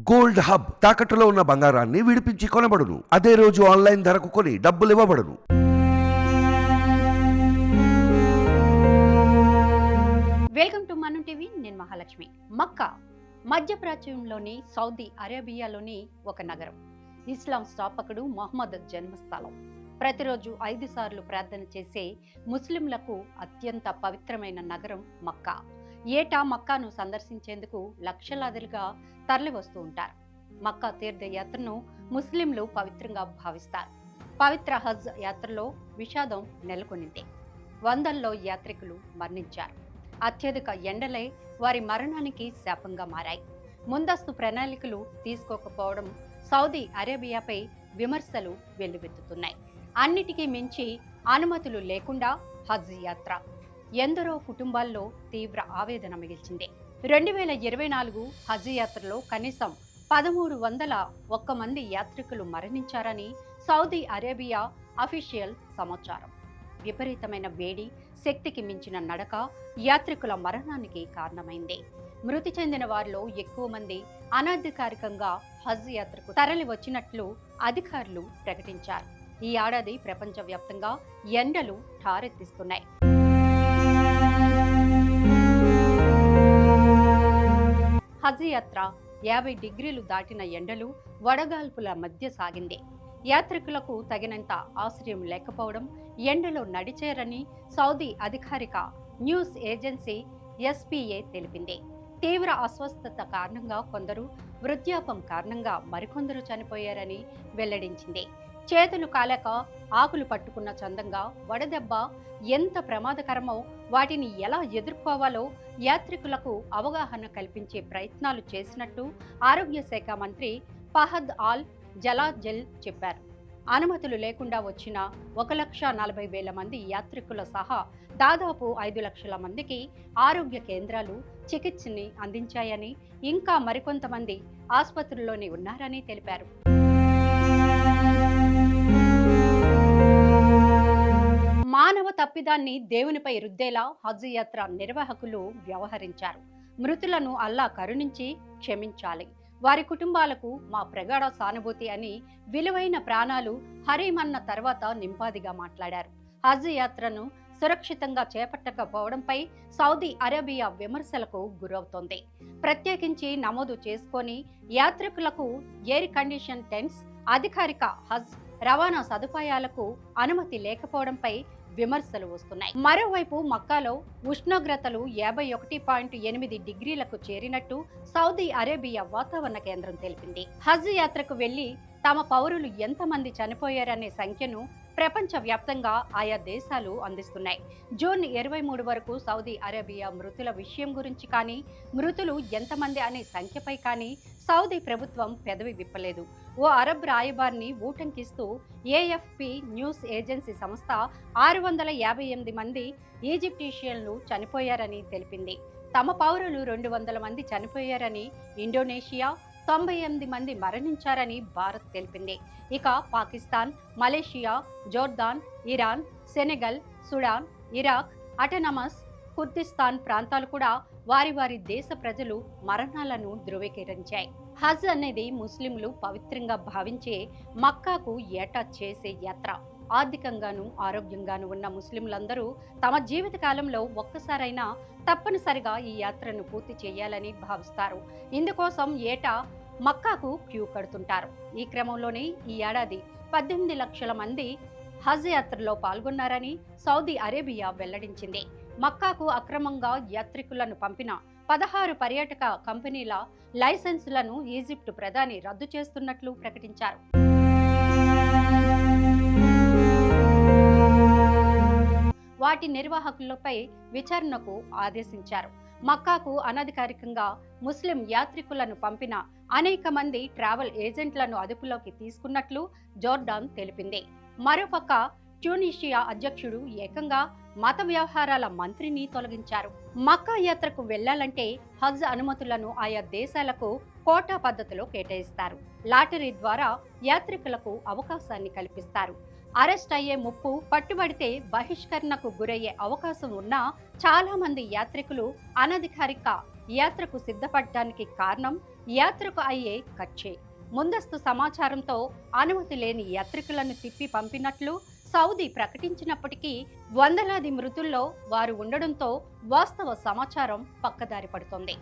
Gold hub తాకట్టులో ఉన్న బంగారాన్ని విడిపించి కొనబడును. అదే రోజు ఆన్లైన్ ధరకు కొని డబ్బులు ఇవ్వబడును. Welcome to Manu TV. నేను మహాలక్ష్మి. మక్కా మధ్యప్రాచ్యంలోని సౌదీ అరేబియాలోని ఒక నగరం. ఇస్లాం స్థాపకుడు మహమ్మద్ జన్మస్థలం. ప్రతిరోజు ఐదు సార్లు ప్రార్థన చేసే ముస్లింలకు అత్యంత పవిత్రమైన నగరం మక్కా. ఏటా మక్కాను సందర్శించేందుకు లక్షలాదిగా తరలివస్తూ ఉంటారు. మక్కా తీర్థయాత్రను ముస్లింలు పవిత్రంగా భావిస్తారు. పవిత్ర హజ్ యాత్రలో విషాదం నెలకొనింది. వందల్లో యాత్రికులు మరణించారు. అత్యధిక ఎండలే వారి మరణానికి శాపంగా మారాయి. ముందస్తు ప్రణాళికలు తీసుకోకపోవడం సౌదీ అరేబియాపై విమర్శలు వెల్లువెత్తుతున్నాయి. అన్నిటికీ మించి అనుమతులు లేకుండా హజ్ యాత్ర ఎందరో కుటుంబాల్లో తీవ్ర ఆవేదన మిగిల్చింది. రెండు వేల ఇరవై నాలుగు హజ్ యాత్రలో కనీసం పదమూడు వందల ఒక్క మంది యాత్రికులు మరణించారని సౌదీ అరేబియా అఫీషియల్ సమాచారం. విపరీతమైన వేడి శక్తికి మించిన నడక యాత్రికుల మరణానికి కారణమైంది. మృతి చెందిన వారిలో ఎక్కువ మంది అనధికారికంగా హజ్ యాత్రకు తరలి వచ్చినట్లు అధికారులు ప్రకటించారు. ఈ ఏడాది ప్రపంచవ్యాప్తంగా ఎండలు ఠారెత్తిస్తున్నాయి హజ్ యాత్ర యాభై డిగ్రీలు దాటిన ఎండలు వడగాల్పుల మధ్య సాగింది. యాత్రికులకు తగినంత ఆశ్రయం లేకపోవడం ఎండలో నడిచేరని సౌదీ అధికారిక న్యూస్ ఏజెన్సీ ఎస్పీఏ తెలిపింది. తీవ్ర అస్వస్థత కారణంగా కొందరు వృద్ధాపం కారణంగా మరికొందరు చనిపోయారని వెల్లడించింది. చేతులు కాలేక ఆకులు పట్టుకున్న చందంగా వడదెబ్బ ఎంత ప్రమాదకరమో వాటిని ఎలా ఎదుర్కోవాలో యాత్రికులకు అవగాహన కల్పించే ప్రయత్నాలు చేసినట్టు ఆరోగ్య శాఖ మంత్రి ఫహద్ ఆల్ జలాజల్ చెప్పారు. అనుమతులు లేకుండా వచ్చిన ఒక లక్ష నలభై వేల మంది యాత్రికుల సహా దాదాపు ఐదు లక్షల మందికి ఆరోగ్య కేంద్రాలు చికిత్సని అందించాయని ఇంకా మరికొంతమంది ఆసుపత్రుల్లోనే ఉన్నారని తెలిపారు. మానవ తప్పిదాన్ని దేవునిపై రుద్దేలా హజ్ యాత్ర నిర్వాహకులు వ్యవహరించారు. మృతులను అల్లా కరుణించి క్షమించాలి. వారి కుటుంబాలకు మా ప్రగాఢ సానుభూతి అని విలువైన ప్రాణాలు హరీమన్న తర్వాత నింపాదిగా మాట్లాడారు. హజ్ యాత్రను సురక్షితంగా చేపట్టకపోవడంపై సౌదీ అరేబియా విమర్శలకు గురవుతోంది. ప్రత్యేకించి నమోదు చేసుకొని యాత్రికులకు ఎయిర్ కండిషన్ టెంట్స్ అధికారిక హజ్ రవాణా సదుపాయాలకు అనుమతి లేకపోవడంపై విమర్శలు వస్తున్నాయి. మరోవైపు మక్కాలో ఉష్ణోగ్రతలు యాభై ఒకటి పాయింట్ ఎనిమిది డిగ్రీలకు చేరినట్టు సౌదీ అరేబియా వాతావరణ కేంద్రం తెలిపింది. హజ్ యాత్రకు వెళ్ళి తమ పౌరులు ఎంతమంది చనిపోయారనే సంఖ్యను ప్రపంచ వ్యాప్తంగా ఆయా దేశాలు అందిస్తున్నాయి. జూన్ ఇరవై మూడు వరకు సౌదీ అరేబియా మృతుల విషయం గురించి కానీ మృతులు ఎంతమంది అనే సంఖ్యపై కానీ సౌదీ ప్రభుత్వం పెదవి విప్పలేదు. ఓ అరబ్ రాయబారిని ఊటంకిస్తూ A F P news agency సంస్థ ఆరు వందల యాభై ఎనిమిది మంది ఈజిప్టీషియన్లు చనిపోయారని తెలిపింది. తమ పౌరులు రెండు వందల మంది చనిపోయారని ఇండోనేషియా తొంభై ఎనిమిది మంది మరణించారని భారత్ తెలిపింది. ఇక Pakistan Malaysia Jordan Iran Senegal Sudan Iraq autonomous Kurdistan ప్రాంతాలు కూడా వారి వారి దేశ ప్రజలు మరణాలను ధృవీకరించాయి. హజ్ అనేది ముస్లింలు పవిత్రంగా భావించే మక్కాకు ఏటా చేసే యాత్ర. ఆర్థికంగాను ఆరోగ్యంగాను ఉన్న ముస్లింలందరూ తమ జీవిత కాలంలో ఒక్కసారైనా తప్పనిసరిగా ఈ యాత్రను పూర్తి చేయాలని భావిస్తారు. ఇందుకోసం ఏటా మక్కాకు క్యూ కడుతుంటారు. ఈ క్రమంలోనే ఈ ఏడాది పద్దెనిమిది లక్షల మంది హజ్ యాత్రలో పాల్గొన్నారని సౌదీ అరేబియా వెల్లడించింది. మక్కాకు అక్రమంగా యాత్రికులను పంపిన పదహారు పర్యాటక కంపెనీల లైసెన్సులను ఈజిప్టు ప్రధాని రద్దు చేస్తున్నట్లు ప్రకటించారు. వాటి నిర్వాహకులపై విచారణకు ఆదేశించారు. మక్కాకు అనధికారికంగా ముస్లిం యాత్రికులను పంపిన అనేక మంది ట్రావెల్ ఏజెంట్లను అదుపులోకి తీసుకున్నట్లు జోర్డాన్ తెలిపింది. మరోపక్క ట్యూనిషియా అధ్యక్షుడు ఏకంగా మత వ్యవహారాల మంత్రిని తొలగించారు. మక్కా యాత్రకు వెళ్ళాలంటే హజ్ అనుమతులను ఆయా దేశాలకు కోటా పద్ధతిలో కేటాయిస్తారు. లాటరీ ద్వారా యాత్రికులకు అవకాశాన్ని కల్పిస్తారు. అరెస్ట్ అయ్యే ముప్పు పట్టుబడితే బహిష్కరణకు గురయ్యే అవకాశం ఉన్నా చాలా మంది యాత్రికులు అనధికారిక యాత్రకు సిద్ధపడటానికి కారణం యాత్రకు అయ్యే ఖర్చే. ముందస్తు సమాచారంతో అనుమతి లేని యాత్రికులను తిప్పి పంపినట్లు సౌదీ ప్రకటించినప్పటికీ వందలాది మృతుల్లో వారు ఉండడంతో వాస్తవ సమాచారం పక్కదారి పడుతోంది.